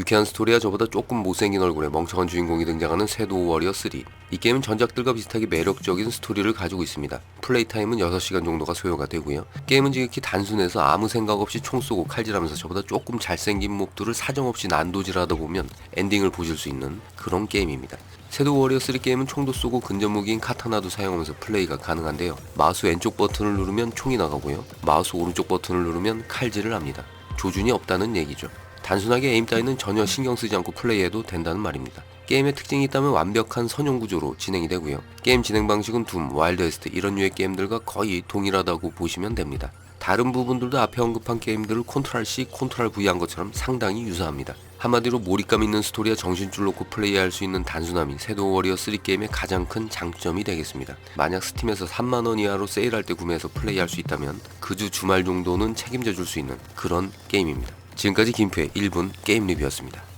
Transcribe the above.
유쾌한 스토리와 저보다 조금 못생긴 얼굴에 멍청한 주인공이 등장하는 섀도우 워리어 3. 이 게임은 전작들과 비슷하게 매력적인 스토리를 가지고 있습니다. 플레이 타임은 6시간 정도가 소요가 되고요. 게임은 지극히 단순해서 아무 생각 없이 총 쏘고 칼질하면서 저보다 조금 잘생긴 몹들을 사정없이 난도질하다 보면 엔딩을 보실 수 있는 그런 게임입니다. 섀도우 워리어 3 게임은 총도 쏘고 근접 무기인 카타나도 사용하면서 플레이가 가능한데요. 마우스 왼쪽 버튼을 누르면 총이 나가고요. 마우스 오른쪽 버튼을 누르면 칼질을 합니다. 조준이 없다는 얘기죠. 단순하게 에임 따위는 전혀 신경 쓰지 않고 플레이해도 된다는 말입니다. 게임의 특징이 있다면 완벽한 선형 구조로 진행이 되고요. 게임 진행 방식은 둠, 와일드 웨스트 이런 류의 게임들과 거의 동일하다고 보시면 됩니다. 다른 부분들도 앞에 언급한 게임들을 컨트롤 C, 컨트롤 V 한 것처럼 상당히 유사합니다. 한마디로 몰입감 있는 스토리와 정신줄 놓고 플레이할 수 있는 단순함이 섀도우 워리어 3 게임의 가장 큰 장점이 되겠습니다. 만약 스팀에서 3만원 이하로 세일할 때 구매해서 플레이할 수 있다면 그 주 주말 정도는 책임져 줄 수 있는 그런 게임입니다. 지금까지 김표의 1분 게임 리뷰였습니다.